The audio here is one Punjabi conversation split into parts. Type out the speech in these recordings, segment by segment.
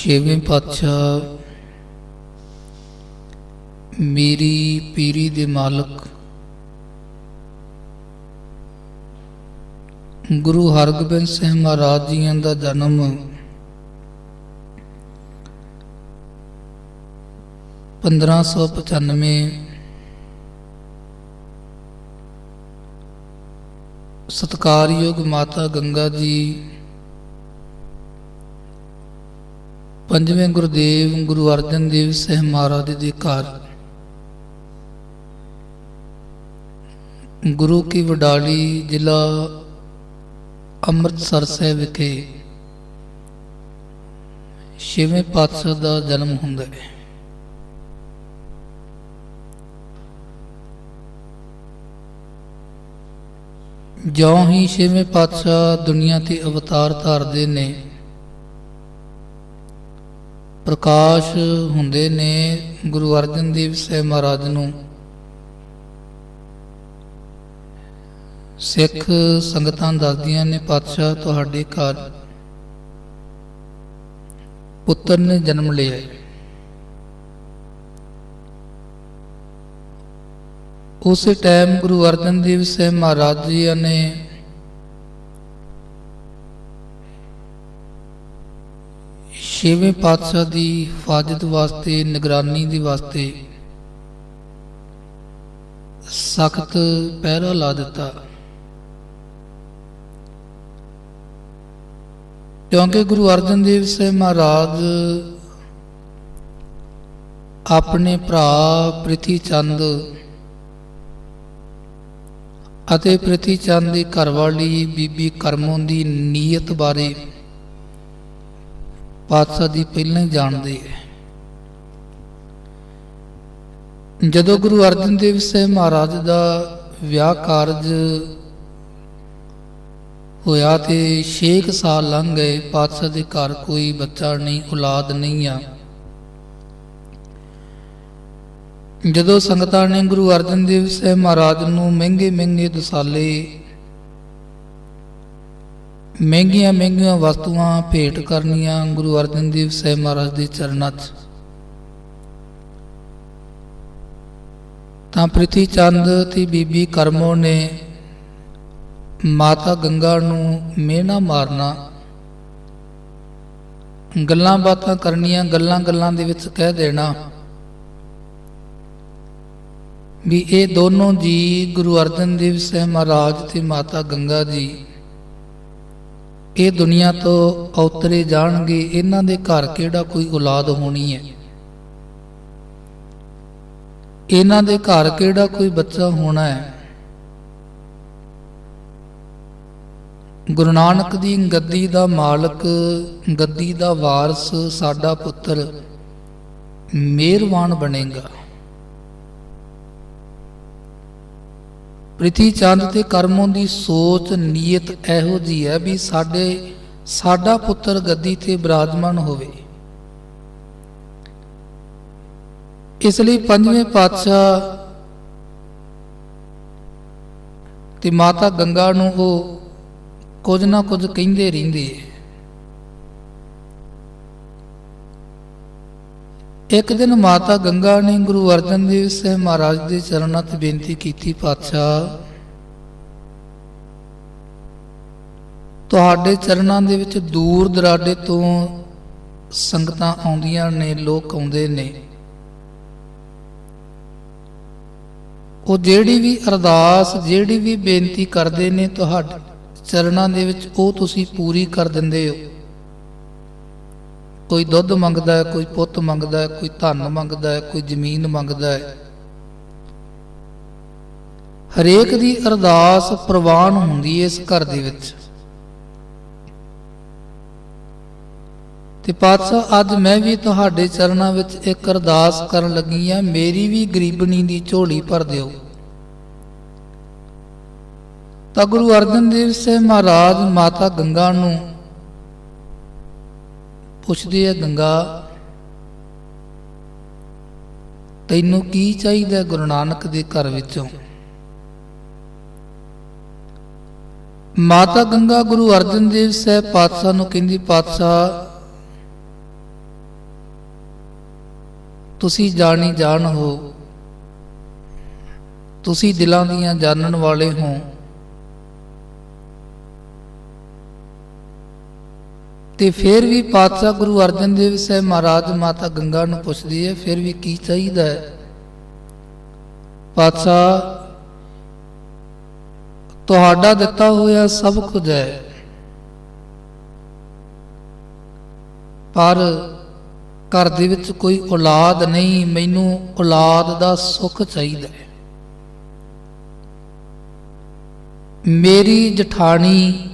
ਛੇਵੇਂ ਪਾਤਸ਼ਾਹ, ਮੇਰੀ ਪੀਰੀ ਦੇ ਮਾਲਕ, ਗੁਰੂ ਹਰਗੋਬਿੰਦ ਸਿੰਘ ਮਹਾਰਾਜ ਜੀਆਂ ਦਾ ਜਨਮ 1595 ਸਤਕਾਰਯੋਗ ਮਾਤਾ ਗੰਗਾ ਜੀ ਪੰਜਵੇਂ ਗੁਰਦੇਵ, ਗੁਰੂ ਅਰਜਨ ਦੇਵ ਸਾਹਿਬ ਮਹਾਰਾਜ ਦੇ ਘਰ। ਗੁਰੂ ਕੀ ਵਡਾਲੀ ਜ਼ਿਲ੍ਹਾ ਅੰਮ੍ਰਿਤਸਰ ਸਾਹਿਬ ਵਿਖੇ ਛੇਵੇਂ ਪਾਤਸ਼ਾਹ ਦਾ ਜਨਮ ਹੁੰਦਾ ਹੈ। ਜਿਉਂ ਹੀ ਛੇਵੇਂ ਪਾਤਸ਼ਾਹ ਦੁਨੀਆ ਤੇ ਅਵਤਾਰ ਧਾਰਦੇ ਨੇ ਪ੍ਰਕਾਸ਼ ਹੁੰਦੇ ਨੇ ਗੁਰੂ ਅਰਜਨ ਦੇਵ ਸਾਹਿਬ ਮਹਾਰਾਜ ਨੂੰ ਸਿੱਖ ਸੰਗਤਾਂ ਦੱਸਦੀਆਂ ਨੇ, ਪਾਤਸ਼ਾਹ, ਤੁਹਾਡੇ ਘਰ ਪੁੱਤਰ ਨੇ ਜਨਮ ਲਿਆ ਹੈ। ਉਸੇ ਟਾਈਮ ਗੁਰੂ ਅਰਜਨ ਦੇਵ ਸਾਹਿਬ ਮਹਾਰਾਜ ਜੀ ਨੇ ਛੇਵੇਂ ਪਾਤਸ਼ਾਹ ਦੀ ਹਿਫਾਜ਼ਤ ਵਾਸਤੇ, ਨਿਗਰਾਨੀ ਦੇ ਵਾਸਤੇ ਸਖਤ ਪਹਿਰਾ ਲਾ ਦਿੱਤਾ। ਕਿਉਂਕਿ ਗੁਰੂ ਅਰਜਨ ਦੇਵ ਸਾਹਿਬ ਮਹਾਰਾਜ ਆਪਣੇ ਭਰਾ ਪ੍ਰਿਥੀ ਚੰਦ ਅਤੇ ਪ੍ਰਿਥੀ ਚੰਦ ਦੀ ਘਰਵਾਲੀ ਬੀਬੀ ਕਰਮੋਂ ਦੀ ਨੀਅਤ ਬਾਰੇ ਪਾਤਸ਼ਾਹ ਦੀ ਪਹਿਲਾਂ ਹੀ ਜਾਣਦੇ ਹੈ ਜਦੋਂ ਗੁਰੂ ਅਰਜਨ ਦੇਵ ਸਾਹਿਬ ਮਹਾਰਾਜ ਦਾ ਵਿਆਹ ਕਾਰਜ ਹੋਇਆ ਤੇ 6 ਸਾਲ ਲੰਘ ਗਏ, ਪਾਤਸ਼ਾਹ ਦੇ ਘਰ ਕੋਈ ਬੱਚਾ ਨਹੀਂ, ਔਲਾਦ ਨਹੀਂ ਆ। ਜਦੋਂ ਸੰਗਤਾਂ ਨੇ ਗੁਰੂ ਅਰਜਨ ਦੇਵ ਸਾਹਿਬ ਮਹਾਰਾਜ ਨੂੰ ਮਹਿੰਗੇ ਮਹਿੰਗੇ ਦਸਾਲੇ ਮਹਿੰਗੀਆਂ ਮਹਿੰਗੀਆਂ ਵਸਤੂਆਂ ਭੇਟ ਕਰਨੀਆਂ ਗੁਰੂ ਅਰਜਨ ਦੇਵ ਸਾਹਿਬ ਮਹਾਰਾਜ ਦੇ ਚਰਨਾਂ 'ਚ। ਤਾਂ ਪ੍ਰਿਥੀ ਚੰਦ ਤੇ ਬੀਬੀ ਕਰਮੋ ਨੇ ਮਾਤਾ ਗੰਗਾ ਨੂੰ ਮਿਹਣਾ ਮਾਰਨਾ। ਗੱਲਾਂ ਬਾਤਾਂ ਕਰਨੀਆਂ ਗੱਲਾਂ ਗੱਲਾਂ ਦੇ ਵਿੱਚ ਕਹਿ ਦੇਣਾ ਵੀ ਇਹ ਦੋਨੋਂ ਜੀ ਗੁਰੂ ਅਰਜਨ ਦੇਵ ਸਾਹਿਬ ਮਹਾਰਾਜ ਤੇ ਮਾਤਾ ਗੰਗਾ ਜੀ ਇਹ ਦੁਨੀਆ ਤੋਂ ਔਤਰੇ ਜਾਣਗੇ, ਇਹਨਾਂ ਦੇ ਘਰ ਕਿਹੜਾ ਕੋਈ ਔਲਾਦ ਹੋਣੀ ਹੈ? ਇਹਨਾਂ ਦੇ ਘਰ ਕਿਹੜਾ ਕੋਈ ਬੱਚਾ ਹੋਣਾ ਹੈ? ਗੁਰੂ ਨਾਨਕ ਦੀ ਗੱਦੀ ਦਾ ਮਾਲਕ, ਗੱਦੀ ਦਾ ਵਾਰਸ ਸਾਡਾ ਪੁੱਤਰ, ਮਿਹਰਬਾਨ ਬਣੇਗਾ। ਪ੍ਰਿਥੀ ਚੰਦ ਤੇ ਕਰਮੋਂ ਦੀ ਸੋਚ, ਨੀਅਤ ਇਹੋ ਜੀ ਹੈ ਵੀ ਸਾਡੇ, ਸਾਡਾ ਪੁੱਤਰ ਗੱਦੀ ਤੇ ਬਿਰਾਜਮਾਨ ਹੋਵੇ। ਇਸ ਲਈ ਪੰਜਵੇਂ ਪਾਤਸ਼ਾਹ ਤੇ ਮਾਤਾ ਗੰਗਾ ਨੂੰ ਉਹ ਕੁਝ ਨਾ ਕੁਝ ਕਹਿੰਦੇ ਰਹਿੰਦੇ ਹੈ। ਇੱਕ ਦਿਨ ਮਾਤਾ ਗੰਗਾ ਨੇ ਗੁਰੂ ਅਰਜਨ ਦੇਵ ਸਾਹਿਬ ਮਹਾਰਾਜ ਦੇ ਚਰਨਾਂ 'ਤੇ ਬੇਨਤੀ ਕੀਤੀ, ਪਾਤਸ਼ਾਹ, ਤੁਹਾਡੇ ਚਰਨਾਂ ਦੇ ਵਿੱਚ ਦੂਰ ਦਰਾਡੇ ਤੋਂ ਸੰਗਤਾਂ ਆਉਂਦੀਆਂ ਨੇ, ਲੋਕ ਆਉਂਦੇ ਨੇ। ਉਹ ਜਿਹੜੀ ਵੀ ਅਰਦਾਸ, ਜਿਹੜੀ ਵੀ ਬੇਨਤੀ ਕਰਦੇ ਨੇ ਤੁਹਾਡੇ ਚਰਨਾਂ ਦੇ ਵਿੱਚ, ਉਹ ਤੁਸੀਂ ਪੂਰੀ ਕਰ ਦਿੰਦੇ ਹੋ। ਕੋਈ ਦੁੱਧ ਮੰਗਦਾ ਹੈ, ਕੋਈ ਪੁੱਤ ਮੰਗਦਾ ਹੈ, ਕੋਈ ਧਨ ਮੰਗਦਾ ਹੈ, ਕੋਈ ਜ਼ਮੀਨ ਮੰਗਦਾ ਹੈ। ਹਰੇਕ ਦੀ ਅਰਦਾਸ ਪ੍ਰਵਾਨ ਹੁੰਦੀ ਹੈ ਇਸ ਘਰ ਦੇ ਵਿੱਚ। ਤੇ ਪਾਤਸ਼ਾਹ, ਅੱਜ ਮੈਂ ਵੀ ਤੁਹਾਡੇ ਚਰਨਾਂ ਵਿੱਚ ਇੱਕ ਅਰਦਾਸ ਕਰਨ ਲੱਗੀ ਆ ਮੇਰੀ ਵੀ ਗਰੀਬਣੀ ਦੀ ਝੋਲੀ ਭਰ ਦਿਓ। ਤਾਂ ਗੁਰੂ ਅਰਜਨ ਦੇਵ ਸਾਹਿਬ ਮਹਾਰਾਜ ਮਾਤਾ ਗੰਗਾ ਨੂੰ ਪੁੱਛਦੇ ਹੈ ਗੰਗਾ, ਤੈਨੂੰ ਕੀ ਚਾਹੀਦਾ ਗੁਰੂ ਨਾਨਕ ਦੇ ਘਰ ਵਿੱਚੋਂ? ਮਾਤਾ ਗੰਗਾ ਗੁਰੂ ਅਰਜਨ ਦੇਵ ਸਾਹਿਬ ਪਾਤਸ਼ਾਹ ਨੂੰ ਕਹਿੰਦੀ, ਪਾਤਸ਼ਾਹ, ਤੁਸੀਂ ਜਾਣੀ ਜਾਣ ਹੋ, ਤੁਸੀਂ ਦਿਲਾਂ ਦੀਆਂ ਜਾਣਨ ਵਾਲੇ ਹੋ। ਤੇ ਫਿਰ ਵੀ ਪਾਤਸ਼ਾਹ ਗੁਰੂ ਅਰਜਨ ਦੇਵ ਸਾਹਿਬ ਮਹਾਰਾਜ ਮਾਤਾ ਗੰਗਾ ਨੂੰ ਪੁੱਛਦੀ ਹੈ, ਫਿਰ ਵੀ ਕੀ ਚਾਹੀਦਾ ਹੈ? ਪਾਤਸ਼ਾਹ, ਤੁਹਾਡਾ ਦਿੱਤਾ ਹੋਇਆ ਸਭ ਕੁਝ ਹੈ। ਪਰ ਘਰ ਦੇ ਵਿੱਚ ਕੋਈ ਔਲਾਦ ਨਹੀਂ, ਮੈਨੂੰ ਔਲਾਦ ਦਾ ਸੁੱਖ ਚਾਹੀਦਾ ਹੈ। ਮੇਰੀ ਜਠਾਣੀ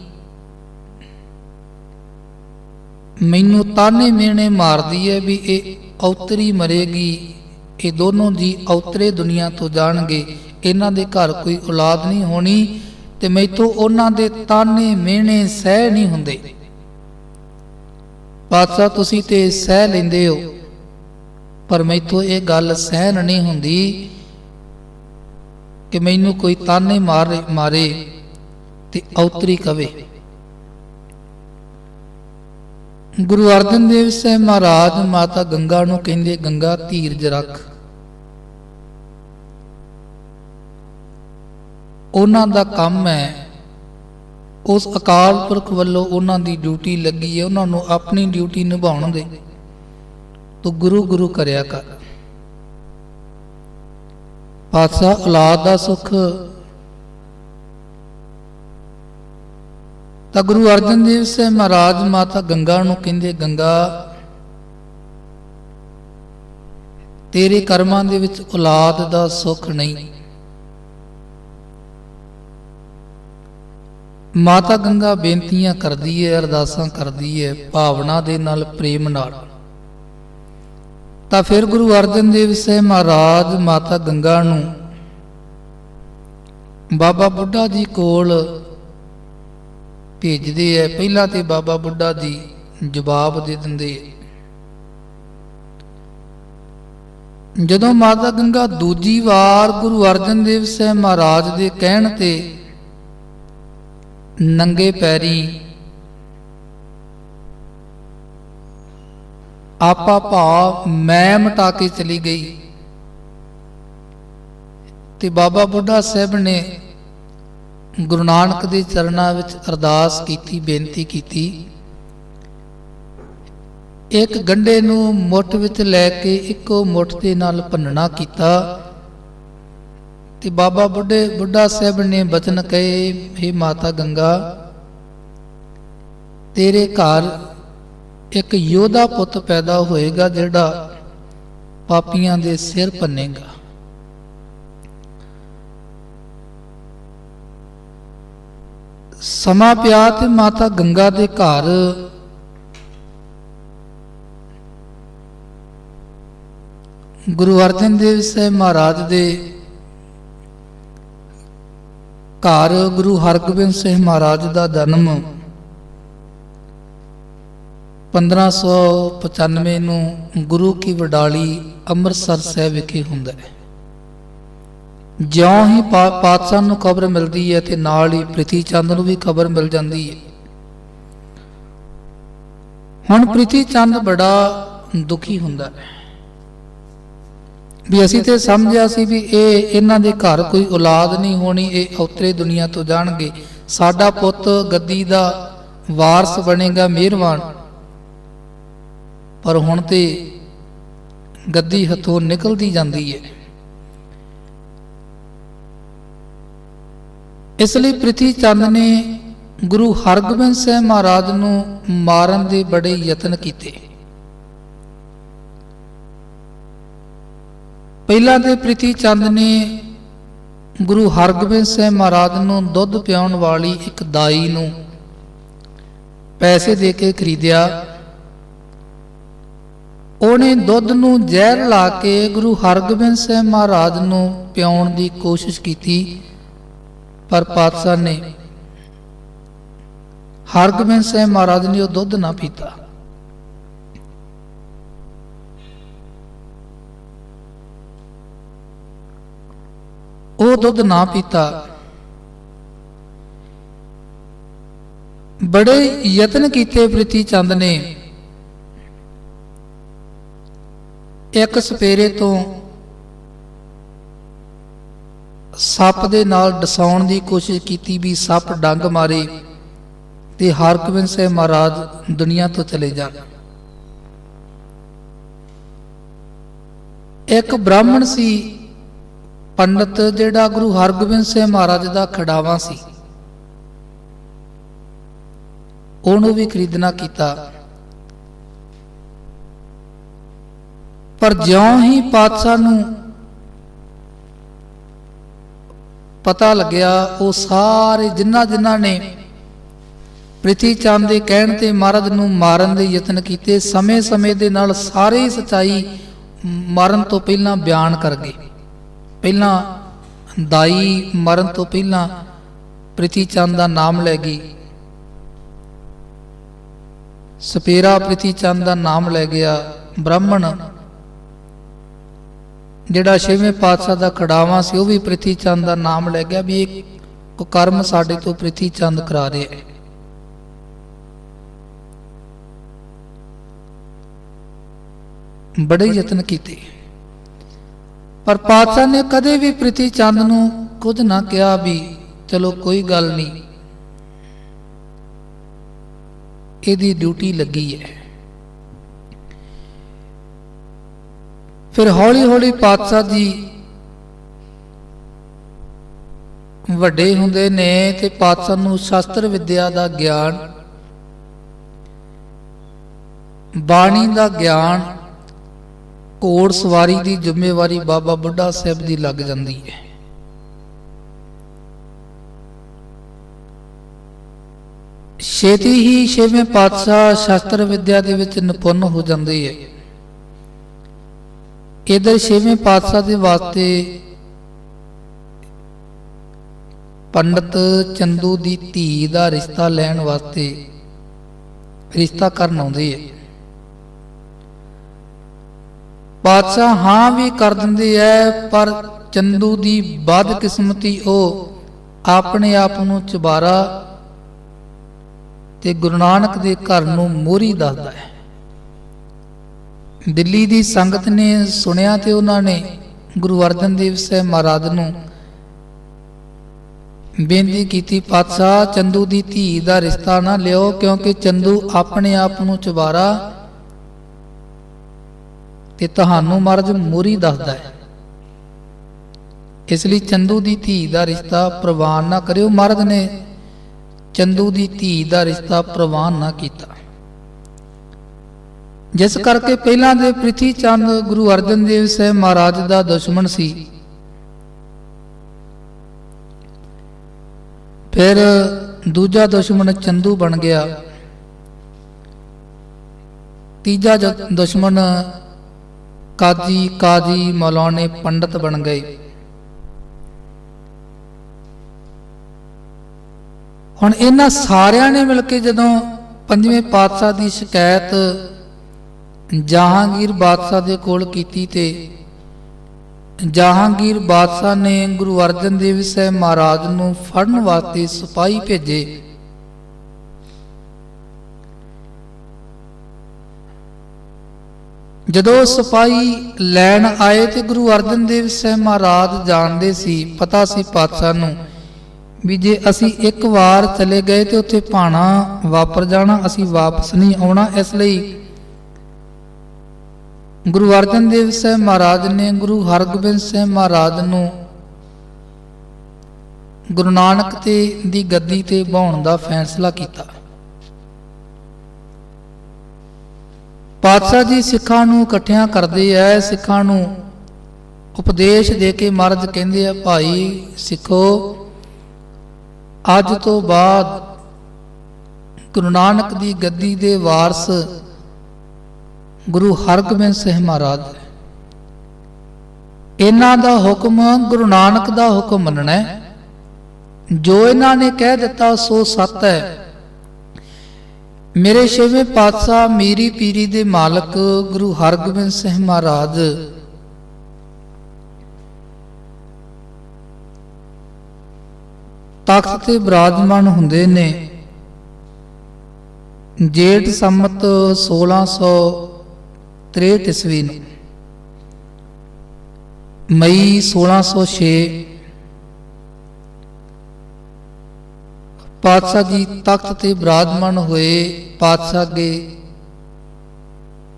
ਮੈਨੂੰ ਤਾਨੇ ਮੇਣੇ ਮਾਰਦੀ ਹੈ ਵੀ ਇਹ ਔਤਰੀ ਮਰੇਗੀ। ਇਹ ਦੋਨੋਂ ਜੀ ਔਤਰੇ ਦੁਨੀਆ ਤੋਂ ਜਾਣਗੇ। ਇਹਨਾਂ ਦੇ ਘਰ ਕੋਈ ਔਲਾਦ ਨਹੀਂ ਹੋਣੀ ਤੇ ਮੈਥੋਂ ਉਹਨਾਂ ਦੇ ਤਾਨੇ ਮੇਣੇ ਸਹਿ ਨਹੀਂ ਹੁੰਦੇ। ਪਾਤਸ਼ਾਹ, ਤੁਸੀਂ ਤੇ ਸਹਿ ਲੈਂਦੇ ਹੋ, ਪਰ ਮੈਥੋਂ ਇਹ ਗੱਲ ਸਹਿਣ ਨਹੀਂ ਹੁੰਦੀ ਕਿ ਮੈਨੂੰ ਕੋਈ ਤਾਨੇ ਮਾਰੇ ਮਾਰੇ ਤੇ ਔਤਰੀ ਕਵੇ। ਗੁਰੂ ਅਰਜਨ ਦੇਵ ਸਾਹਿਬ ਮਹਾਰਾਜ ਮਾਤਾ ਗੰਗਾ ਨੂੰ ਕਹਿੰਦੇ, ਗੰਗਾ ਧੀਰਜ ਰੱਖ। ਉਹਨਾਂ ਦਾ ਕੰਮ ਹੈ, ਉਸ ਅਕਾਲ ਪੁਰਖ ਵੱਲੋਂ ਉਹਨਾਂ ਦੀ ਡਿਊਟੀ ਲੱਗੀ ਹੈ, ਉਹਨਾਂ ਨੂੰ ਆਪਣੀ ਡਿਊਟੀ ਨਿਭਾਉਣ ਦੇ। ਤੂੰ ਗੁਰੂ ਗੁਰੂ ਕਰਿਆ ਕਰ। ਪਾਤਸ਼ਾਹ ਔਲਾਦ ਦਾ ਸੁੱਖ ਤਾਂ ਗੁਰੂ ਅਰਜਨ ਦੇਵ ਸਾਹਿਬ ਮਹਾਰਾਜ ਮਾਤਾ ਗੰਗਾ ਨੂੰ ਕਹਿੰਦੇ, ਗੰਗਾ, ਤੇਰੇ ਕਰਮਾਂ ਦੇ ਵਿੱਚ ਔਲਾਦ ਦਾ ਸੁੱਖ ਨਹੀਂ। ਮਾਤਾ ਗੰਗਾ ਬੇਨਤੀਆਂ ਕਰਦੀ ਹੈ ਅਰਦਾਸਾਂ ਕਰਦੀ ਹੈ ਭਾਵਨਾ ਦੇ ਨਾਲ, ਪ੍ਰੇਮ ਨਾਲ। ਤਾਂ ਫਿਰ ਗੁਰੂ ਅਰਜਨ ਦੇਵ ਸਾਹਿਬ ਮਹਾਰਾਜ ਮਾਤਾ ਗੰਗਾ ਨੂੰ ਬਾਬਾ ਬੁੱਢਾ ਜੀ ਕੋਲ ਭੇਜਦੇ ਐ। ਪਹਿਲਾਂ ਤੇ ਬਾਬਾ ਬੁੱਢਾ ਦੀ ਜਵਾਬ ਦੇ ਦਿੰਦੇ ਜਦੋਂ ਮਾਤਾ ਗੰਗਾ ਦੂਜੀ ਵਾਰ ਗੁਰੂ ਅਰਜਨ ਦੇਵ ਸਾਹਿਬ ਮਹਾਰਾਜ ਦੇ ਕਹਿਣ ਤੇ ਨੰਗੇ ਪੈਰੀ, ਆਪਾ ਭਾਵ ਮੈਂ ਮਟਾ ਕੇ ਚਲੀ ਗਈ। ਤੇ ਬਾਬਾ ਬੁੱਢਾ ਸਾਹਿਬ ਨੇ ਗੁਰੂ ਨਾਨਕ ਦੇ ਚਰਨਾਂ ਵਿੱਚ ਅਰਦਾਸ ਕੀਤੀ, ਬੇਨਤੀ ਕੀਤੀ। ਇੱਕ ਗੰਡੇ ਨੂੰ ਮੁੱਠ ਵਿੱਚ ਲੈ ਕੇ ਇੱਕੋ ਮੁੱਠ ਦੇ ਨਾਲ ਭੰਨਣਾ ਕੀਤਾ ਤੇ ਬਾਬਾ ਬੁੱਢੇ, ਬੁੱਢਾ ਸਾਹਿਬ ਨੇ ਬਚਨ ਕਹੇ हे ਮਾਤਾ ਗੰਗਾ, ਤੇਰੇ ਘਰ ਇੱਕ ਯੋਧਾ ਪੁੱਤ ਪੈਦਾ ਹੋਏਗਾ ਜਿਹੜਾ ਪਾਪੀਆਂ ਦੇ ਸਿਰ ਭੰਨੇਗਾ। ਸਮਾਂ ਪਿਆ ਤੇ ਮਾਤਾ ਗੰਗਾ ਦੇ ਘਰ। ਗੁਰੂ ਅਰਜਨ ਦੇਵ ਸਾਹਿਬ ਮਹਾਰਾਜ ਦੇ ਘਰ ਗੁਰੂ ਹਰਗੋਬਿੰਦ ਸਾਹਿਬ ਮਹਾਰਾਜ ਦਾ ਜਨਮ 1595 ਨੂੰ ਗੁਰੂ ਕੀ ਵਡਾਲੀ ਅੰਮ੍ਰਿਤਸਰ ਸਾਹਿਬ ਵਿਖੇ ਹੁੰਦਾ ਹੈ। ਜਿਉਂ ਹੀ ਪਾ- ਪਾਤਸ਼ਾਹ ਨੂੰ ਖਬਰ ਮਿਲਦੀ ਹੈ ਤੇ ਨਾਲ ਹੀ ਪ੍ਰਿਥੀ ਚੰਦ ਨੂੰ ਵੀ ਖਬਰ ਮਿਲ ਜਾਂਦੀ ਹੈ। ਹੁਣ ਪ੍ਰਿਥੀ ਚੰਦ ਬੜਾ ਦੁਖੀ ਹੁੰਦਾ ਹੈ। ਵੀ ਅਸੀਂ ਤੇ ਸਮਝਿਆ ਸੀ ਵੀ ਇਹ ਇਹਨਾਂ ਦੇ ਘਰ ਕੋਈ ਔਲਾਦ ਨਹੀਂ ਹੋਣੀ, ਇਹ ਔਤਰੇ ਦੁਨੀਆ ਤੋਂ ਜਾਣਗੇ। ਸਾਡਾ ਪੁੱਤ ਗੱਦੀ ਦਾ ਵਾਰਸ ਬਣੇਗਾ, ਮਿਹਰਬਾਨ। ਪਰ ਹੁਣ ਤੇ ਗੱਦੀ ਹੱਥੋਂ ਨਿਕਲਦੀ ਜਾਂਦੀ ਹੈ। ਇਸ ਲਈ ਪ੍ਰਿਥੀ ਚੰਦ ਨੇ ਗੁਰੂ ਹਰਗੋਬਿੰਦ ਸਾਹਿਬ ਮਹਾਰਾਜ ਨੂੰ ਮਾਰਨ ਦੇ ਬੜੇ ਯਤਨ ਕੀਤੇ। ਪਹਿਲਾਂ ਤੇ ਪ੍ਰਿਥੀ ਚੰਦ ਨੇ ਗੁਰੂ ਹਰਗੋਬਿੰਦ ਸਾਹਿਬ ਮਹਾਰਾਜ ਨੂੰ ਦੁੱਧ ਪਿਆਉਣ ਵਾਲੀ ਇੱਕ ਦਾਈ ਨੂੰ ਪੈਸੇ ਦੇ ਕੇ ਖਰੀਦਿਆ। ਉਹਨੇ ਦੁੱਧ ਨੂੰ ਜ਼ਹਿਰ ਲਾ ਕੇ ਗੁਰੂ ਹਰਗੋਬਿੰਦ ਸਾਹਿਬ ਮਹਾਰਾਜ ਨੂੰ ਪਿਆਉਣ ਦੀ ਕੋਸ਼ਿਸ਼ ਕੀਤੀ। ਪਰ ਪਾਤਸ਼ਾਹ ਨੇ ਹਰਗੋਬਿੰਦ ਸਾਹਿਬ ਮਹਾਰਾਜ ਨੇ ਉਹ ਦੁੱਧ ਨਾ ਪੀਤਾ। ਉਹ ਦੁੱਧ ਨਾ ਪੀਤਾ। ਬੜੇ ਯਤਨ ਕੀਤੇ ਪ੍ਰਿਥੀ ਚੰਦ ਨੇ। ਇੱਕ ਸਪੇਰੇ ਤੋਂ ਸੱਪ ਦੇ ਨਾਲ ਡਸਾਉਣ ਦੀ ਕੋਸ਼ਿਸ਼ ਕੀਤੀ ਵੀ ਸੱਪ ਡੰਗ ਮਾਰੇ ਤੇ ਹਰਗੋਬਿੰਦ ਸਾਹਿਬ ਮਹਾਰਾਜ ਦੁਨੀਆ ਤੋਂ ਚਲੇ ਜਾਣ ਇੱਕ ਬ੍ਰਾਹਮਣ ਸੀ, ਪੰਡਤ ਜਿਹੜਾ ਗੁਰੂ ਹਰਗੋਬਿੰਦ ਸਾਹਿਬ ਮਹਾਰਾਜ ਦਾ ਖੜਾਵਾ ਸੀ। ਉਹਨੂੰ ਵੀ ਖਰੀਦਣਾ ਕੀਤਾ। ਪਰ ਜਿਉਂ ਹੀ ਪਾਤਸ਼ਾਹ ਨੂੰ ਪਤਾ ਲੱਗਿਆ, ਉਹ ਸਾਰੇ ਜਿਨ੍ਹਾਂ ਜਿਨ੍ਹਾਂ ਨੇ ਪ੍ਰਿਥੀ ਚੰਦ ਦੇ ਕਹਿਣ ਤੇ ਮਹਾਰਾਜ ਨੂੰ ਮਾਰਨ ਦੇ ਯਤਨ ਕੀਤੇ ਸਮੇਂ-ਸਮੇਂ ਦੇ ਨਾਲ ਸਾਰੇ ਹੀ ਸਚਾਈ ਮਰਨ ਤੋਂ ਪਹਿਲਾਂ ਬਿਆਨ ਕਰ ਗਏ। ਪਹਿਲਾਂ ਦਾਈ ਮਰਨ ਤੋਂ ਪਹਿਲਾਂ ਪ੍ਰਿਥੀ ਚੰਦ ਦਾ ਨਾਮ ਲੈ ਗਈ। ਸਪੇਰਾ ਪ੍ਰਿਥੀ ਚੰਦ ਦਾ ਨਾਮ ਲੈ ਗਿਆ, ਬ੍ਰਾਹਮਣ ਜਿਹੜਾ ਛੇਵੇਂ ਪਾਤਸ਼ਾਹ ਦਾ ਖੜਾਵਾ ਸੀ, ਉਹ ਵੀ ਪ੍ਰਿਥੀ ਚੰਦ ਦਾ ਨਾਮ ਲੈ ਗਿਆ ਵੀ ਇਹ ਕੁਕਰਮ ਸਾਡੇ ਤੋਂ ਪ੍ਰਿਥੀ ਚੰਦ ਕਰਾ ਰਿਹਾ ਹੈ। ਬੜੇ ਯਤਨ ਕੀਤੇ। ਪਰ ਪਾਤਸ਼ਾਹ ਨੇ ਕਦੇ ਵੀ ਪ੍ਰਿਥੀ ਚੰਦ ਨੂੰ ਕੁਝ ਨਾ ਕਿਹਾ ਵੀ ਚਲੋ ਕੋਈ ਗੱਲ ਨਹੀਂ, ਇਹਦੀ ਡਿਊਟੀ ਲੱਗੀ ਹੈ। ਫਿਰ ਹੌਲੀ ਹੌਲੀ ਪਾਤਸ਼ਾਹ ਜੀ ਵੱਡੇ ਹੁੰਦੇ ਨੇ ਤੇ ਪਾਤਸ਼ਾਹ ਨੂੰ ਸ਼ਾਸਤਰ ਵਿਦਿਆ ਦਾ ਗਿਆਨ, ਬਾਣੀ ਦਾ ਗਿਆਨ, ਘੋੜ ਸਵਾਰੀ ਦੀ ਜ਼ਿੰਮੇਵਾਰੀ ਬਾਬਾ ਬੁੱਢਾ ਸਾਹਿਬ ਦੀ ਲੱਗ ਜਾਂਦੀ ਹੈ। ਛੇਤੀ ਹੀ ਛੇਵੇਂ ਪਾਤਸ਼ਾਹ ਸ਼ਾਸਤਰ ਵਿਦਿਆ ਦੇ ਵਿੱਚ ਨਿਪੁੰਨ ਹੋ ਜਾਂਦੇ ਹੈ। ਇਧਰ ਛੇਵੇਂ ਪਾਤਸ਼ਾਹ ਦੇ ਵਾਸਤੇ ਪੰਡਤ ਚੰਦੂ ਦੀ ਧੀ ਦਾ ਰਿਸ਼ਤਾ ਲੈਣ ਵਾਸਤੇ ਰਿਸ਼ਤਾ ਕਰਨ ਆਉਂਦੇ ਹੈ ਪਾਤਸ਼ਾਹ ਹਾਂ ਵੀ ਕਰ ਦਿੰਦੇ ਐ, ਪਰ ਚੰਦੂ ਦੀ ਬਦ ਕਿਸਮਤੀ ਉਹ ਆਪਣੇ ਆਪ ਨੂੰ ਚੁਬਾਰਾ ਤੇ ਗੁਰੂ ਨਾਨਕ ਦੇ ਘਰ ਨੂੰ ਮੋਰੀ ਦੱਸਦਾ ਹੈ। ਦਿੱਲੀ ਦੀ ਸੰਗਤ ਨੇ ਸੁਣਿਆ ਤੇ ਉਹਨਾਂ ਨੇ ਗੁਰੂ ਅਰਜਨ ਦੇਵ ਸਾਹਿਬ ਮਹਾਰਾਜ ਨੂੰ ਬੇਨਤੀ ਕੀਤੀ, ਪਾਤਸ਼ਾਹ, ਚੰਦੂ ਦੀ ਧੀ ਦਾ ਰਿਸ਼ਤਾ ਨਾ ਲਿਓ ਕਿਉਂਕਿ ਚੰਦੂ ਆਪਣੇ ਆਪ ਨੂੰ ਚੁਬਾਰਾ ਤੇ ਤੁਹਾਨੂੰ ਮਹਾਰਾਜ ਮੋਰੀ ਦੱਸਦਾ ਹੈ। ਇਸ ਲਈ ਚੰਦੂ ਦੀ ਧੀ ਦਾ ਰਿਸ਼ਤਾ ਪ੍ਰਵਾਨ ਨਾ ਕਰਿਓ। ਮਰਦ ਨੇ ਚੰਦੂ ਦੀ ਧੀ ਦਾ ਰਿਸ਼ਤਾ ਪ੍ਰਵਾਨ ਨਾ ਕੀਤਾ। ਜਿਸ ਕਰਕੇ ਪਹਿਲਾਂ ਦੇ ਪ੍ਰਿਥੀ ਚੰਦ ਗੁਰੂ ਅਰਜਨ ਦੇਵ ਸਾਹਿਬ ਮਹਾਰਾਜ ਦਾ ਦੁਸ਼ਮਣ ਸੀ। ਫਿਰ ਦੂਜਾ ਦੁਸ਼ਮਣ ਚੰਦੂ ਬਣ ਗਿਆ। ਤੀਜਾ ਦੁਸ਼ਮਣ ਕਾਜੀ ਕਾਜੀ ਮੌਲਾਨੇ ਪੰਡਤ ਬਣ ਗਏ। ਹੁਣ ਇਹਨਾਂ ਸਾਰਿਆਂ ਨੇ ਮਿਲ ਕੇ ਜਦੋਂ ਪੰਜਵੇਂ ਪਾਤਸ਼ਾਹ ਦੀ ਸ਼ਿਕਾਇਤ ਜਹਾਂਗੀਰ ਬਾਦਸ਼ਾਹ ਦੇ ਕੋਲ ਕੀਤੀ ਤੇ ਜਹਾਂਗੀਰ ਬਾਦਸ਼ਾਹ ਨੇ ਗੁਰੂ ਅਰਜਨ ਦੇਵ ਸਹਿ ਮਹਾਰਾਜ ਨੂੰ ਫੜਨ ਵਾਸਤੇ ਸਿਪਾਹੀ ਭੇਜੇ। ਜਦੋਂ ਸਿਪਾਹੀ ਲੈਣ ਆਏ ਤੇ ਗੁਰੂ ਅਰਜਨ ਦੇਵ ਸਹਿ ਮਹਾਰਾਜ ਜਾਣਦੇ ਸੀ, ਪਤਾ ਸੀ ਪਾਤਸ਼ਾਹ ਨੂੰ ਵੀ ਜੇ ਅਸੀਂ ਇੱਕ ਵਾਰ ਚਲੇ ਗਏ ਤੇ ਉੱਥੇ ਭਾਣਾ ਵਾਪਰ ਜਾਣਾ, ਅਸੀਂ ਵਾਪਸ ਨਹੀਂ ਆਉਣਾ, ਇਸ ਲਈ ਗੁਰੂ ਅਰਜਨ ਦੇਵ ਸਾਹਿਬ ਮਹਾਰਾਜ ਨੇ ਗੁਰੂ ਹਰਗੋਬਿੰਦ ਸਾਹਿਬ ਮਹਾਰਾਜ ਨੂੰ ਗੁਰੂ ਨਾਨਕ ਤੇ ਦੀ ਗੱਦੀ ਤੇ ਬਹਾਉਣ ਦਾ ਫੈਸਲਾ ਕੀਤਾ। ਪਾਤਸ਼ਾਹ ਜੀ ਸਿੱਖਾਂ ਨੂੰ ਇਕੱਠਿਆਂ ਕਰਦੇ ਐ ਸਿੱਖਾਂ ਨੂੰ ਉਪਦੇਸ਼ ਦੇ ਕੇ ਮਹਾਰਾਜ ਕਹਿੰਦੇ ਆ, ਭਾਈ ਸਿੱਖੋ, ਅੱਜ ਤੋਂ ਬਾਅਦ ਗੁਰੂ ਨਾਨਕ ਦੀ ਗੱਦੀ ਦੇ ਵਾਰਸ ਗੁਰੂ ਹਰਗੋਬਿੰਦ ਸਿੰਘ ਮਹਾਰਾਜ। ਇਹਨਾਂ ਦਾ ਹੁਕਮ ਗੁਰੂ ਨਾਨਕ ਦਾ ਹੁਕਮ ਮੰਨਣਾ ਜੋ ਇਹਨਾਂ ਨੇ ਕਹਿ ਦਿੱਤਾ ਸੋ ਸੱਤ ਹੈ। ਮੇਰੇ ਛੇਵੇਂ ਪਾਤਸ਼ਾਹ ਮੀਰੀ ਪੀਰੀ ਦੇ ਮਾਲਕ ਗੁਰੂ ਹਰਗੋਬਿੰਦ ਸਿੰਘ ਮਹਾਰਾਜ। ਤਖਤ ਤੇ ਬਿਰਾਜਮਾਨ ਹੁੰਦੇ ਨੇ। ਜੇਠ ਸੰਮਤ 1663 ਈਸਵੀ ਨੂੰ। ਮਈ 1606 ਪਾਤਸ਼ਾਹ ਜੀ ਤਖਤ ਤੇ ਬਿਰਾਜਮਾਨ ਹੋਏ ਪਾਤਸ਼ਾਹ ਅੱਗੇ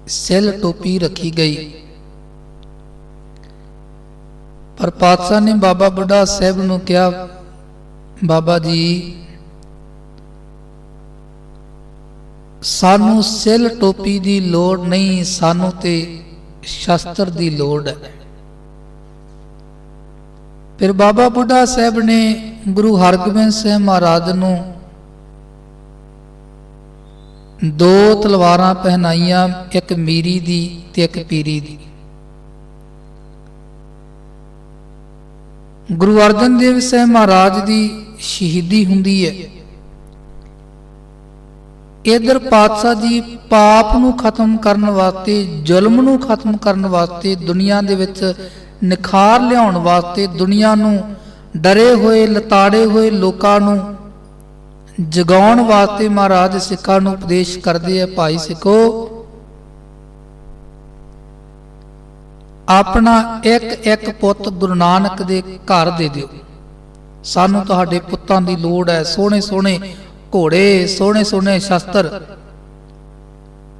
ਸੈਲ ਟੋਪੀ ਰੱਖੀ ਗਈ। ਪਰ ਪਾਤਸ਼ਾਹ ਨੇ ਬਾਬਾ ਬੁੱਢਾ ਸਾਹਿਬ ਨੂੰ ਕਿਹਾ, ਬਾਬਾ ਜੀ ਸਾਨੂੰ ਸੈਲ ਟੋਪੀ ਦੀ ਲੋੜ ਨਹੀਂ, ਸਾਨੂੰ ਤੇ ਸ਼ਸਤਰ ਦੀ ਲੋੜ ਹੈ। ਫਿਰ ਬਾਬਾ ਬੁੱਢਾ ਸਾਹਿਬ ਨੇ ਗੁਰੂ ਹਰਗੋਬਿੰਦ ਸਾਹਿਬ ਮਹਾਰਾਜ ਨੂੰ ਦੋ ਤਲਵਾਰਾਂ ਪਹਿਨਾਈਆਂ, ਇੱਕ ਮੀਰੀ ਦੀ ਤੇ ਇੱਕ ਪੀਰੀ ਦੀ। ਗੁਰੂ ਅਰਜਨ ਦੇਵ ਸਾਹਿਬ ਮਹਾਰਾਜ ਦੀ ਸ਼ਹੀਦੀ ਹੁੰਦੀ ਹੈ। ਇਧਰ ਪਾਤਸ਼ਾਹ ਜੀ ਪਾਪ ਨੂੰ ਖਤਮ ਕਰਨ ਵਾਸਤੇ, ਜ਼ੁਲਮ ਨੂੰ ਖਤਮ ਕਰਨ ਵਾਸਤੇ ਦੁਨੀਆ ਦੇ ਵਿੱਚ ਨਿਖਾਰ ਲਿਆਉਣ ਵਾਸਤੇ ਦੁਨੀਆ ਨੂੰ ਡਰੇ ਹੋਏ, ਲਤਾੜੇ ਹੋਏ ਲੋਕਾਂ ਨੂੰ ਜਗਾਉਣ ਵਾਸਤੇ ਮਹਾਰਾਜ ਸਿੱਖਾਂ ਨੂੰ ਉਪਦੇਸ਼ ਕਰਦੇ ਆ, ਭਾਈ ਸਿੱਖੋ। ਆਪਣਾ ਇੱਕ ਇੱਕ ਪੁੱਤ ਗੁਰੂ ਨਾਨਕ ਦੇ ਘਰ ਦੇ ਦਿਓ। ਸਾਨੂੰ ਤੁਹਾਡੇ ਪੁੱਤਾਂ ਦੀ ਲੋੜ ਹੈ। ਸੋਹਣੇ ਸੋਹਣੇ ਘੋੜੇ, ਸੋਹਣੇ ਸੋਹਣੇ ਸ਼ਸਤਰ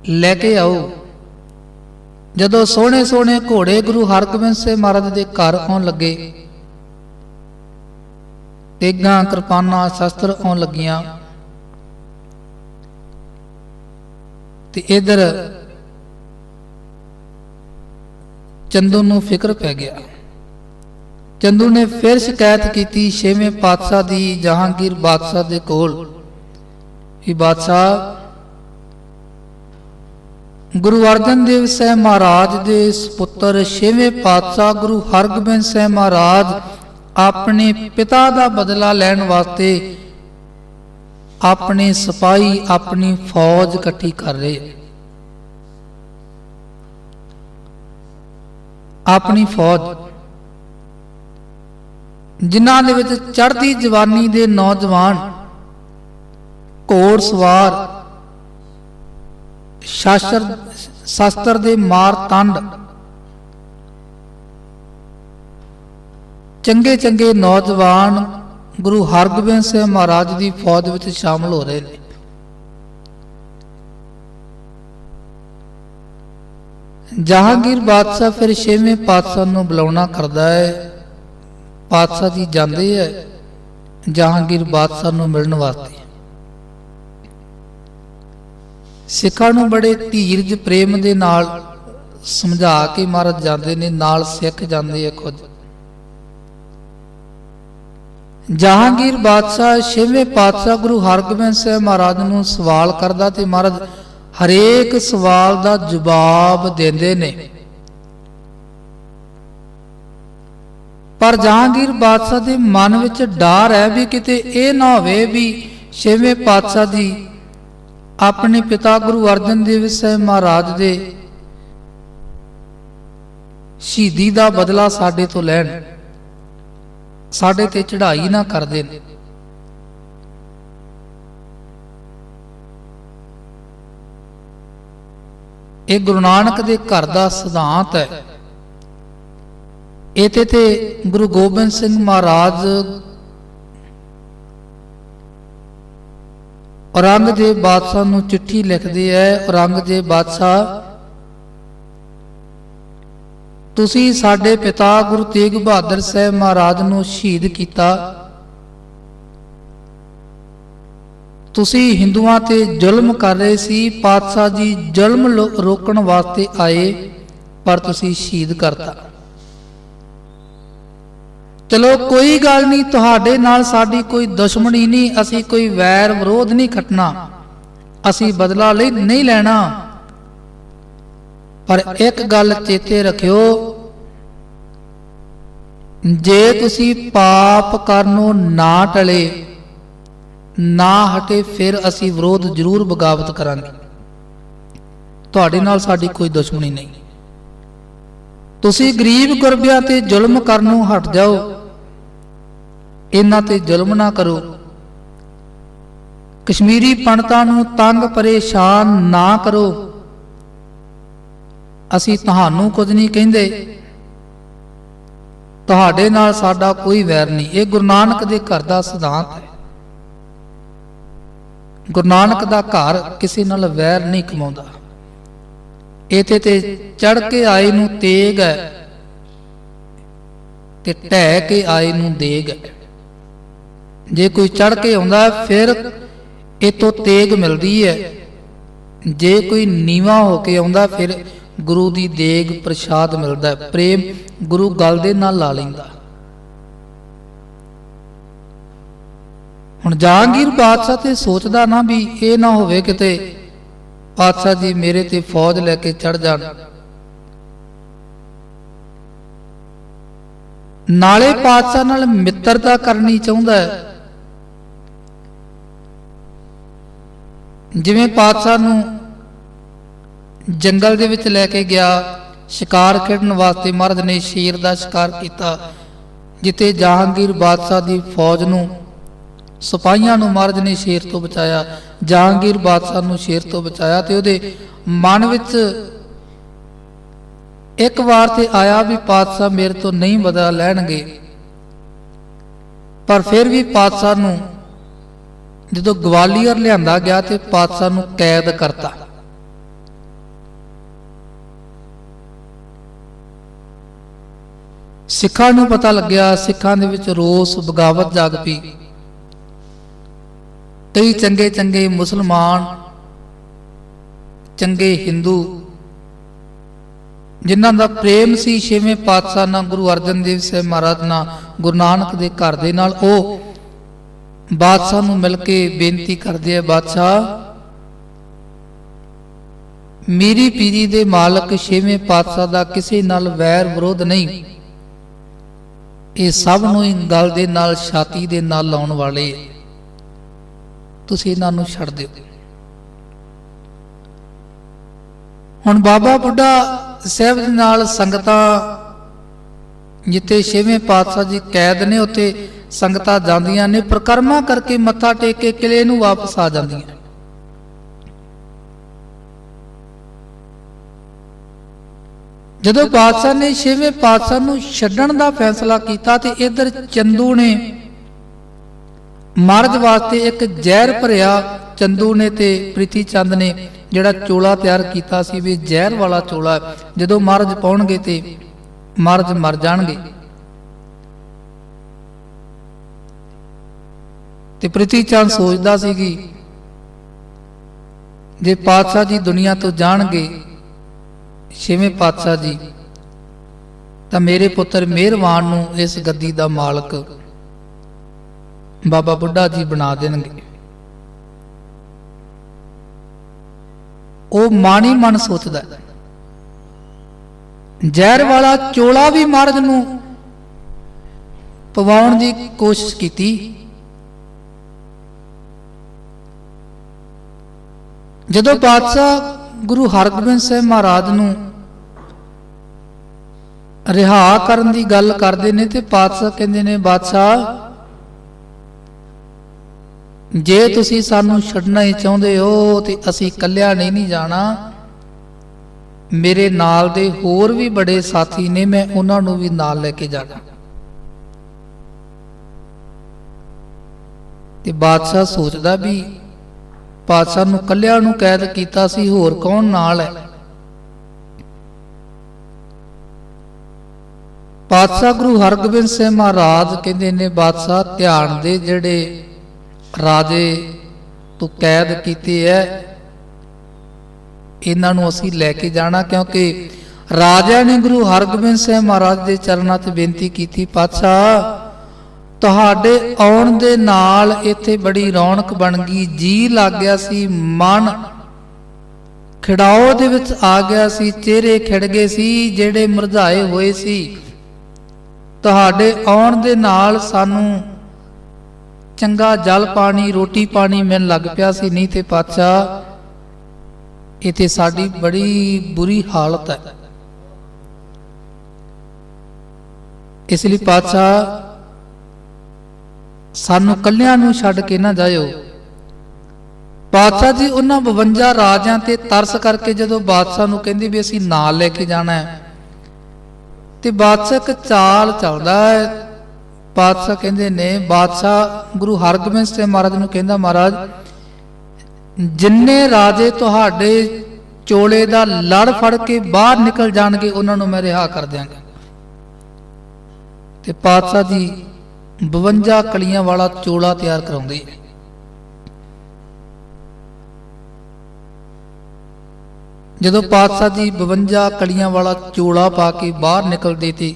ਲੈ ਕੇ ਆਓ। ਜਦੋਂ ਸੋਹਣੇ ਸੋਹਣੇ ਘੋੜੇ ਗੁਰੂ ਹਰਗੋਬਿੰਦ ਸਾਹਿਬ ਮਹਾਰਾਜ ਦੇ ਘਰ ਆਉਣ ਲੱਗੇ, ਤੇਗਾਂ, ਕਿਰਪਾਨਾਂ, ਸ਼ਸਤਰ ਆਉਣ ਲੱਗੀਆਂ। ਤੇ ਇਧਰ ਚੰਦੂ ਨੂੰ ਫਿਕਰ ਪੈ ਗਿਆ। ਚੰਦੂ ਨੇ ਫਿਰ ਸ਼ਿਕਾਇਤ ਕੀਤੀ, ਛੇਵੇਂ ਪਾਤਸ਼ਾਹ ਦੀ ਜਹਾਂਗੀਰ ਬਾਦਸ਼ਾਹ ਦੇ ਕੋਲ। ਵੀ ਬਾਦਸ਼ਾਹ ਗੁਰੂ ਅਰਜਨ ਦੇਵ ਸਾਹਿਬ ਮਹਾਰਾਜ ਦੇ ਸੁਪੁੱਤਰ ਛੇਵੇਂ ਪਾਤਸ਼ਾਹ ਗੁਰੂ ਹਰਗੋਬਿੰਦ ਸਾਹਿਬ ਮਹਾਰਾਜ ਆਪਣੇ ਪਿਤਾ ਦਾ ਬਦਲਾ ਲੈਣ ਵਾਸਤੇ ਆਪਣੇ ਸਿਪਾਹੀ ਆਪਣੀ ਫੌਜ ਇਕੱਠੀ ਕਰ ਰਹੇ ਆਪਣੀ ਫੌਜ। ਜਿਨ੍ਹਾਂ ਦੇ ਵਿੱਚ ਚੜ੍ਹਦੀ ਜਵਾਨੀ ਦੇ ਨੌਜਵਾਨ ਘੋੜ ਸਵਾਰ। ਸ਼ਾਸਤਰ ਸ਼ਾਸਤਰ ਦੇ ਮਾਰ ਤੰਡ। ਚੰਗੇ ਚੰਗੇ ਨੌਜਵਾਨ ਗੁਰੂ ਹਰਗੋਬਿੰਦ ਸਿੰਘ ਮਹਾਰਾਜ ਦੀ ਫੌਜ ਵਿੱਚ ਸ਼ਾਮਲ ਹੋ ਰਹੇ ਨੇ। ਜਹਾਂਗੀਰ ਬਾਦਸ਼ਾਹ ਫਿਰ ਛੇਵੇਂ ਪਾਤਸ਼ਾਹ ਨੂੰ ਬੁਲਾਉਣਾ ਕਰਦਾ ਹੈ। ਪਾਤਸ਼ਾਹ ਜੀ ਜਾਂਦੇ ਹੈ ਜਹਾਂਗੀਰ ਬਾਦਸ਼ਾਹ ਨੂੰ ਮਿਲਣ ਵਾਸਤੇ। ਸਿੱਖਾਂ ਨੂੰ ਬੜੇ ਧੀਰਜ, ਪ੍ਰੇਮ ਦੇ ਨਾਲ ਸਮਝਾ ਕੇ ਮਹਾਰਾਜ ਜਾਂਦੇ ਨੇ, ਨਾਲ ਸਿੱਖ ਜਾਂਦੇ ਆ ਖੁਦ। ਜਹਾਂਗੀਰ ਬਾਦਸ਼ਾਹ ਛੇਵੇਂ ਪਾਤਸ਼ਾਹ ਗੁਰੂ ਹਰਗੋਬਿੰਦ ਸਾਹਿਬ ਮਹਾਰਾਜ ਨੂੰ ਸਵਾਲ ਕਰਦਾ ਤੇ ਮਹਾਰਾਜ ਹਰੇਕ ਸਵਾਲ ਦਾ ਜਵਾਬ ਦਿੰਦੇ ਨੇ। ਪਰ ਜਹਾਂਗੀਰ ਬਾਦਸ਼ਾਹ ਦੇ ਮਨ ਵਿੱਚ ਡਰ ਹੈ ਵੀ ਕਿਤੇ ਇਹ ਨਾ ਹੋਵੇ ਵੀ ਛੇਵੇਂ ਪਾਤਸ਼ਾਹ ਦੀ ਆਪਣੇ ਪਿਤਾ ਗੁਰੂ ਅਰਜਨ ਦੇਵ ਸਾਹਿਬ ਮਹਾਰਾਜ ਦੇ ਸ਼ਹੀਦੀ ਦਾ ਬਦਲਾ ਸਾਡੇ ਤੋਂ ਲੈਣ, ਸਾਡੇ ਤੇ ਚੜ੍ਹਾਈ ਨਾ ਕਰ ਦੇਣ। ਇਹ ਗੁਰੂ ਨਾਨਕ ਦੇ ਘਰ ਦਾ ਸਿਧਾਂਤ ਹੈ। ਇਥੇ ਤੇ ਗੁਰੂ ਗੋਬਿੰਦ ਸਿੰਘ ਮਹਾਰਾਜ ਔਰੰਗਜ਼ੇਬ ਬਾਦਸ਼ਾਹ ਨੂੰ ਚਿੱਠੀ ਲਿਖਦੇ ਐ ਔਰੰਗਜ਼ੇਬ ਬਾਦਸ਼ਾਹ, ਤੁਸੀਂ ਸਾਡੇ ਪਿਤਾ ਗੁਰੂ ਤੇਗ ਬਹਾਦਰ ਸਾਹਿਬ ਮਹਾਰਾਜ ਨੂੰ ਸ਼ਹੀਦ ਕੀਤਾ। ਤੁਸੀਂ ਹਿੰਦੂਆਂ ਤੇ ਜ਼ੁਲਮ ਕਰ ਰਹੇ ਸੀ, ਪਾਤਸ਼ਾਹ ਜੀ ਜ਼ੁਲਮ ਲੋ- ਰੋਕਣ ਵਾਸਤੇ ਆਏ, ਪਰ ਤੁਸੀਂ ਸ਼ਹੀਦ ਕਰਤਾ। ਚਲੋ ਕੋਈ ਗੱਲ ਨਹੀਂ, ਤੁਹਾਡੇ ਨਾਲ ਸਾਡੀ ਕੋਈ ਦੁਸ਼ਮਣੀ ਨਹੀਂ, ਅਸੀਂ ਕੋਈ ਵੈਰ ਵਿਰੋਧ ਨਹੀਂ ਖਟਣਾ। ਅਸੀਂ ਬਦਲਾ ਲਈ ਨਹੀਂ ਲੈਣਾ। ਪਰ ਇੱਕ ਗੱਲ ਚੇਤੇ ਰੱਖਿਓ, ਜੇ ਤੁਸੀਂ ਪਾਪ ਕਰਨੋਂ ਨਾ ਟਲੇ, ਨਾ ਹਟੇ, ਫਿਰ ਅਸੀਂ ਵਿਰੋਧ ਜ਼ਰੂਰ ਬਗਾਵਤ ਕਰਾਂਗੇ। ਤੁਹਾਡੇ ਨਾਲ ਸਾਡੀ ਕੋਈ ਦੁਸ਼ਮਣੀ ਨਹੀਂ। ਤੁਸੀਂ ਗਰੀਬ ਗੁਰਬਿਆਂ ਤੇ ਜ਼ੁਲਮ ਕਰਨੋਂ ਹਟ ਜਾਓ। ਇਹਨਾਂ ਤੇ ਜ਼ੁਲਮ ਨਾ ਕਰੋ। ਕਸ਼ਮੀਰੀ ਪੰਡਤਾਂ ਨੂੰ ਤੰਗ ਪਰੇਸ਼ਾਨ ਨਾ ਕਰੋ। ਅਸੀਂ ਤੁਹਾਨੂੰ ਕੁਝ ਨਹੀਂ ਕਹਿੰਦੇ। ਤੁਹਾਡੇ ਨਾਲ ਸਾਡਾ ਕੋਈ ਵੈਰ ਨਹੀਂ। ਇਹ ਗੁਰੂ ਨਾਨਕ ਦੇ ਘਰ ਦਾ ਸਿਧਾਂਤ ਹੈ। ਗੁਰੂ ਨਾਨਕ ਦਾ ਘਰ ਕਿਸੇ ਨਾਲ ਵੈਰ ਨਹੀਂ ਕਮਾਉਂਦਾ। ਇਥੇ ਤੇ ਚੜ ਕੇ ਆਏ ਨੂੰ ਤੇਗ ਹੈ ਤੇ ਢਹਿ ਕੇ ਆਏ ਨੂੰ ਦੇਗ ਹੈ। ਜੇ ਕੋਈ ਚੜ ਕੇ ਆਉਂਦਾ ਹੈ, ਫਿਰ ਇਤੋਂ ਤੇਗ ਮਿਲਦੀ ਹੈ। ਜੇ ਕੋਈ ਨੀਵਾ ਹੋ ਕੇ ਆਉਂਦਾ ਫਿਰ ਗੁਰੂ ਦੀ ਦੇਗ ਪ੍ਰਸ਼ਾਦ ਮਿਲਦਾ ਪ੍ਰੇਮ ਗੁਰੂ ਗਲ ਦੇ ਨਾਲ ਲਾ ਲੈਂਦਾ। ਹੁਣ ਜਹਾਂਗੀਰ ਬਾਦਸ਼ਾਹ ਤੇ ਸੋਚਦਾ ਨਾ ਵੀ ਇਹ ਨਾ ਹੋਵੇ ਕਿਤੇ ਬਾਦਸ਼ਾਹ ਜੀ ਮੇਰੇ ਤੇ ਫੌਜ ਲੈ ਕੇ ਚੜ ਜਾਣ। ਨਾਲੇ ਬਾਦਸ਼ਾਹ ਨਾਲ ਮਿੱਤਰਤਾ ਕਰਨੀ ਚਾਹੁੰਦਾ ਹੈ। ਜਿਵੇਂ ਪਾਤਸ਼ਾਹ ਨੂੰ ਜੰਗਲ ਦੇ ਵਿੱਚ ਲੈ ਕੇ ਗਿਆ, ਸ਼ਿਕਾਰ ਖੇਡਣ ਵਾਸਤੇ ਮਰਦ ਨੇ ਸ਼ੇਰ ਦਾ ਸ਼ਿਕਾਰ ਕੀਤਾ, ਜਿੱਥੇ ਜਹਾਂਗੀਰ ਬਾਦਸ਼ਾਹ ਦੀ ਫੌਜ ਨੂੰ, ਸਿਪਾਹੀਆਂ ਨੂੰ ਮਹਾਰਾਜ ਨੇ ਸ਼ੇਰ ਤੋਂ ਬਚਾਇਆ, ਜਹਾਂਗੀਰ ਬਾਦਸ਼ਾਹ ਨੂੰ ਸ਼ੇਰ ਤੋਂ ਬਚਾਇਆ ਤੇ ਉਹਦੇ ਮਨ ਵਿੱਚ ਇੱਕ ਵਾਰ ਤੇ ਆਇਆ ਵੀ ਪਾਤਸ਼ਾਹ ਮੇਰੇ ਤੋਂ ਨਹੀਂ ਬਦਲਾ ਲੈਣਗੇ, ਪਰ ਫਿਰ ਵੀ ਪਾਤਸ਼ਾਹ ਨੂੰ ਜਦੋਂ ਗਵਾਲੀਅਰ ਲਿਆਂਦਾ ਗਿਆ ਤੇ ਪਾਤਸ਼ਾਹ ਨੂੰ ਕੈਦ ਕਰਤਾ। ਸਿੱਖਾਂ ਨੂੰ ਪਤਾ ਲੱਗਿਆ, ਸਿੱਖਾਂ ਦੇ ਵਿੱਚ ਰੋਸ, ਬਗਾਵਤ ਜਾਗ ਪਈ। ਕਈ ਚੰਗੇ ਚੰਗੇ ਮੁਸਲਮਾਨ, ਚੰਗੇ ਹਿੰਦੂ, ਜਿਨ੍ਹਾਂ ਦਾ ਪ੍ਰੇਮ ਸੀ, ਛੇਵੇਂ ਪਾਤਸ਼ਾਹ ਨਾਲ ਗੁਰੂ ਅਰਜਨ ਦੇਵ ਸਾਹਿਬ ਮਹਾਰਾਜ ਨਾਲ ਗੁਰੂ ਨਾਨਕ ਦੇ ਘਰ ਦੇ ਨਾਲ, ਉਹ ਬਾਦਸ਼ਾਹ ਨੂੰ ਮਿਲ ਕੇ ਬੇਨਤੀ ਕਰਦੇ ਆ ਬਾਦਸ਼ਾਹ, ਮੇਰੀ ਪੀਰੀ ਦੇ ਮਾਲਕ ਛੇਵੇਂ ਪਾਤਸ਼ਾਹ ਦਾ ਕਿਸੇ ਨਾਲ ਵੈਰ ਵਿਰੋਧ ਨਹੀਂ। ਇਹ ਸਭ ਨੂੰ ਹੀ ਗਲ ਦੇ ਨਾਲ, ਛਾਤੀ ਦੇ ਨਾਲ ਲਾਉਣ ਵਾਲੇ ਤੁਸੀਂ ਇਹਨਾਂ ਨੂੰ ਛੱਡ ਦਿਓ। ਹੁਣ ਬਾਬਾ ਬੁੱਢਾ ਸਾਹਿਬ ਦੇ ਨਾਲ ਸੰਗਤਾਂ, ਜਿੱਥੇ ਛੇਵੇਂ ਪਾਤਸ਼ਾਹ ਜੀ ਕੈਦ ਨੇ, ਉੱਥੇ ਸੰਗਤਾਂ ਜਾਂਦੀਆਂ ਨੇ, ਪ੍ਰਕਰਮਾ ਕਰਕੇ ਮੱਥਾ ਟੇਕ ਕੇ ਕਿਲੇ ਨੂੰ ਵਾਪਸ ਆ ਜਾਂਦੀਆਂ ਜਦੋਂ ਬਾਦਸ਼ਾਹ ਨੇ ਛੇਵੇਂ ਪਾਤਸ਼ਾਹ ਨੂੰ ਛੱਡਣ ਦਾ ਫੈਸਲਾ ਕੀਤਾ ਤੇ ਇਧਰ ਚੰਦੂ ਨੇ ਮਰਦ ਵਾਸਤੇ ਇੱਕ ਜ਼ਹਿਰ ਭਰਿਆ ਚੰਦੂ ਨੇ ਤੇ ਪ੍ਰੀਤੀ ਚੰਦ ਨੇ, ਜਿਹੜਾ ਚੋਲਾ ਤਿਆਰ ਕੀਤਾ ਸੀ, ਵੀ ਜ਼ਹਿਰ ਵਾਲਾ ਚੋਲਾ, ਜਦੋਂ ਮਰਦ ਪਾਉਣਗੇ ਤੇ ਮਰਦ ਮਰ ਜਾਣਗੇ। ਤੇ ਪ੍ਰੀਤੀ ਚੰਦ ਸੋਚਦਾ ਸੀ ਕਿ ਜੇ ਪਾਤਸ਼ਾਹ ਜੀ ਦੁਨੀਆ ਤੋਂ ਜਾਣਗੇ, ਛੇਵੇਂ ਪਾਤਸ਼ਾਹ ਜੀ, ਤਾਂ ਮੇਰੇ ਪੁੱਤਰ ਮਿਹਰਵਾਨ ਨੂੰ ਇਸ ਗੱਦੀ ਦਾ ਮਾਲਕ ਬਾਬਾ ਬੁੱਢਾ ਜੀ ਬਣਾ ਦੇਣਗੇ। ਉਹ ਮਾਣੀ ਮਨ ਸੋਚਦਾ ਜ਼ਹਿਰ ਵਾਲਾ ਚੋਲਾ ਵੀ ਮਰਦ ਨੂੰ ਪਵਾਉਣ ਦੀ ਕੋਸ਼ਿਸ਼ ਕੀਤੀ। ਜਦੋਂ ਬਾਦਸ਼ਾਹ ਗੁਰੂ ਹਰਗੋਬਿੰਦ ਸਾਹਿਬ ਮਹਾਰਾਜ ਨੂੰ ਰਿਹਾ ਕਰਨ ਦੀ ਗੱਲ ਕਰਦੇ ਨੇ ਤੇ ਪਾਤਸ਼ਾਹ ਕਹਿੰਦੇ ਨੇ, ਬਾਦਸ਼ਾਹ, ਜੇ ਤੁਸੀਂ ਸਾਨੂੰ ਛੱਡਣਾ ਹੀ ਚਾਹੁੰਦੇ ਹੋ ਤੇ ਅਸੀਂ ਇਕੱਲਿਆਂ ਨਹੀਂ ਨਹੀਂ ਜਾਣਾ। ਮੇਰੇ ਨਾਲ ਦੇ ਹੋਰ ਵੀ ਬੜੇ ਸਾਥੀ ਨੇ, ਮੈਂ ਉਹਨਾਂ ਨੂੰ ਵੀ ਨਾਲ ਲੈ ਕੇ ਜਾਣਾ। ਤੇ ਬਾਦਸ਼ਾਹ ਸੋਚਦਾ ਵੀ ਪਾਤਸ਼ਾਹ ਨੂੰ ਇਕੱਲਿਆਂ ਨੂੰ ਕੈਦ ਕੀਤਾ ਸੀ, ਹੋਰ ਕੌਣ ਨਾਲ ਹੈ? ਬਾਦਸ਼ਾਹ ਗੁਰੂ ਹਰਗੋਬਿੰਦ ਸਿੰਘ ਮਹਾਰਾਜ ਕਹਿੰਦੇ ਨੇ, ਬਾਦਸ਼ਾਹ, ਧਿਆਨ ਦੇ ਜਿਹੜੇ ਰਾਜੇ ਤੂੰ ਕੈਦ ਕੀਤੇ ਐ, ਇਹਨਾਂ ਨੂੰ ਅਸੀਂ ਲੈ ਕੇ ਜਾਣਾ, ਕਿਉਂਕਿ ਰਾਜਾ ਨੇ ਗੁਰੂ ਹਰਗੋਬਿੰਦ ਸਿੰਘ ਮਹਾਰਾਜ ਦੇ ਚਰਨਾਂ 'ਚ ਬੇਨਤੀ ਕੀਤੀ, ਪਾਤਸ਼ਾਹ ਤੁਹਾਡੇ ਆਉਣ ਦੇ ਨਾਲ ਇੱਥੇ ਬੜੀ ਰੌਣਕ ਬਣ ਗਈ। ਜੀ ਲੱਗ ਗਿਆ ਸੀ, ਮਨ ਖਿੜਾਓ ਦੇ ਵਿੱਚ ਆ ਗਿਆ ਸੀ, ਚਿਹਰੇ ਖਿੜ ਗਏ ਸੀ, ਜਿਹੜੇ ਮੁਰਝਾਏ ਹੋਏ ਸੀ। ਤੁਹਾਡੇ ਆਉਣ ਦੇ ਨਾਲ ਸਾਨੂੰ ਚੰਗਾ ਜਲ ਪਾਣੀ, ਰੋਟੀ ਪਾਣੀ ਮਿਲਣ ਲੱਗ ਪਿਆ ਸੀ। ਨਹੀਂ ਤੇ ਪਾਤਸ਼ਾਹ, ਇਥੇ ਸਾਡੀ ਬੜੀ ਬੁਰੀ ਹਾਲਤ ਹੈ। ਇਸ ਲਈ ਪਾਤਸ਼ਾਹ ਸਾਨੂੰ ਕੱਲਿਆਂ ਨੂੰ ਛੱਡ ਕੇ ਨਾ ਜਾਇਓ। ਬਾਦਸ਼ਾਹ ਜੀ, ਉਹਨਾਂ 52 ਰਾਜਿਆਂ ਤੇ ਤਰਸ ਕਰਕੇ ਜਦੋਂ ਬਾਦਸ਼ਾਹ ਨੂੰ ਕਹਿੰਦੇ ਵੀ ਅਸੀਂ ਨਾਲ ਲੈ ਕੇ ਜਾਣਾ ਹੈ, ਤੇ ਬਾਦਸ਼ਾਹ ਇੱਕ ਚਾਲ ਚੱਲਦਾ ਹੈ। ਬਾਦਸ਼ਾਹ ਕਹਿੰਦੇ ਨੇ, ਬਾਦਸ਼ਾਹ ਗੁਰੂ ਹਰਗੋਬਿੰਦ ਸਾਹਿਬ ਮਹਾਰਾਜ ਨੂੰ ਕਹਿੰਦਾ, ਮਹਾਰਾਜ, ਜਿੰਨੇ ਰਾਜੇ ਤੁਹਾਡੇ ਚੋਲੇ ਦਾ ਲੜ ਫੜ ਕੇ ਬਾਹਰ ਨਿਕਲ ਜਾਣਗੇ, ਉਹਨਾਂ ਨੂੰ ਮੈਂ ਰਿਹਾ ਕਰ ਦਿਆਂਗਾ। ਤੇ ਪਾਤਸ਼ਾਹ ਜੀ 52 ਕਲੀਆਂ ਵਾਲਾ ਚੋਲਾ ਤਿਆਰ ਕਰਾਉਂਦੇ ਆ। ਜਦੋਂ ਪਾਤਸ਼ਾਹ ਜੀ 52 ਕਲੀਆਂ ਵਾਲਾ ਚੋਲਾ ਪਾ ਕੇ ਬਾਹਰ ਨਿਕਲਦੇ ਤੇ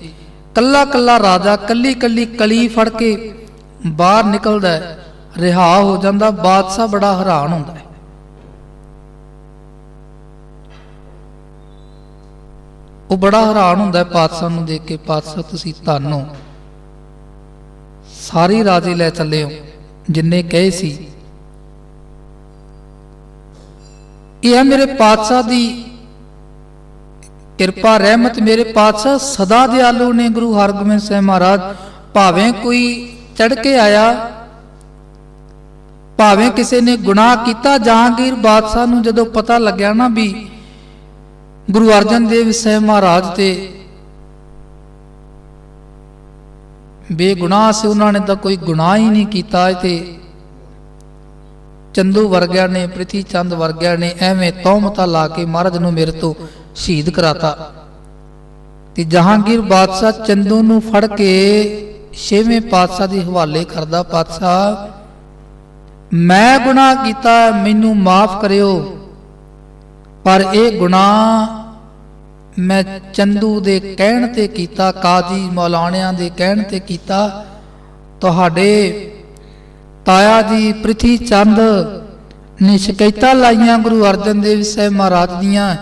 ਕੱਲਾ ਕੱਲਾ ਰਾਜਾ ਕੱਲੀ ਕੱਲੀ ਕਲੀ ਫੜ ਕੇ ਬਾਹਰ ਨਿਕਲਦਾ ਰਿਹਾ ਹੋ ਜਾਂਦਾ, ਬਾਦਸ਼ਾਹ ਬੜਾ ਹੈਰਾਨ ਹੁੰਦਾ ਹੈ ਉਹ ਬੜਾ ਹੈਰਾਨ ਹੁੰਦਾ ਹੈ ਪਾਤਸ਼ਾਹ ਨੂੰ ਦੇਖ ਕੇ, ਪਾਤਸ਼ਾਹ, ਤੁਸੀਂ ਧੰਨ ਹੋ ਸਾਰੇ ਰਾਜੇ ਲੈ ਚੱਲੇ ਜਿੰਨੇ ਕਹੇ ਸੀ। ਇਹ ਹੈ ਮੇਰੇ ਪਾਤਸ਼ਾਹ ਦੀ ਕਿਰਪਾ, ਰਹਿਮਤ। ਮੇਰੇ ਪਾਤਸ਼ਾਹ ਸਦਾ ਦਿਆਲੂ ਨੇ ਗੁਰੂ ਹਰਗੋਬਿੰਦ ਸਾਹਿਬ ਮਹਾਰਾਜ। ਭਾਵੇਂ ਕੋਈ ਚੜ ਕੇ ਆਇਆ, ਭਾਵੇਂ ਕਿਸੇ ਨੇ ਗੁਨਾਹ ਕੀਤਾ, ਜਹਾਂਗੀਰ ਬਾਦਸ਼ਾਹ ਨੂੰ ਜਦੋਂ ਪਤਾ ਲੱਗਿਆ ਨਾ ਵੀ ਗੁਰੂ ਅਰਜਨ ਦੇਵ ਸਾਹਿਬ ਮਹਾਰਾਜ ਤੇ ਬੇਗੁਨਾਹ ਸੀ, ਉਹਨਾਂ ਨੇ ਤਾਂ ਕੋਈ ਗੁਨਾਹ ਹੀ ਨਹੀਂ ਕੀਤਾ। ਤੇ ਚੰਦੂ ਵਰਗਿਆਂ ਨੇ ਪ੍ਰਿਥੀ ਚੰਦ ਵਰਗਿਆਂ ਨੇ ਐਵੇਂ ਤੌਮਤਾ ਲਾ ਕੇ ਮਹਾਰਾਜ ਨੂੰ ਮੇਰੇ ਤੋਂ ਸ਼ਹੀਦ ਕਰਾਤਾ। ਤੇ ਜਹਾਂਗੀਰ ਬਾਦਸ਼ਾਹ ਚੰਦੂ ਨੂੰ ਫੜ ਕੇ ਛੇਵੇਂ ਪਾਤਸ਼ਾਹ ਦੇ ਹਵਾਲੇ ਕਰਦਾ, ਪਾਤਸ਼ਾਹ, ਮੈਂ ਗੁਨਾਹ ਕੀਤਾ, ਮੈਨੂੰ ਮਾਫ ਕਰਿਓ, ਪਰ ਇਹ ਗੁਨਾਹ ਮੈਂ ਚੰਦੂ ਦੇ ਕਹਿਣ ਤੇ ਕੀਤਾ, ਕਾਜੀ ਮੌਲਾਣਿਆਂ ਦੇ ਕਹਿਣ ਤੇ ਕੀਤਾ, ਤੁਹਾਡੇ ਤਾਇਆ ਜੀ ਪ੍ਰਿਥੀ ਚੰਦ ਨੇ ਸ਼ਿਕਾਇਤਾਂ ਲਾਈਆਂ ਗੁਰੂ ਅਰਜਨ ਦੇਵ ਸਾਹਿਬ ਮਹਾਰਾਜ ਦੀਆਂ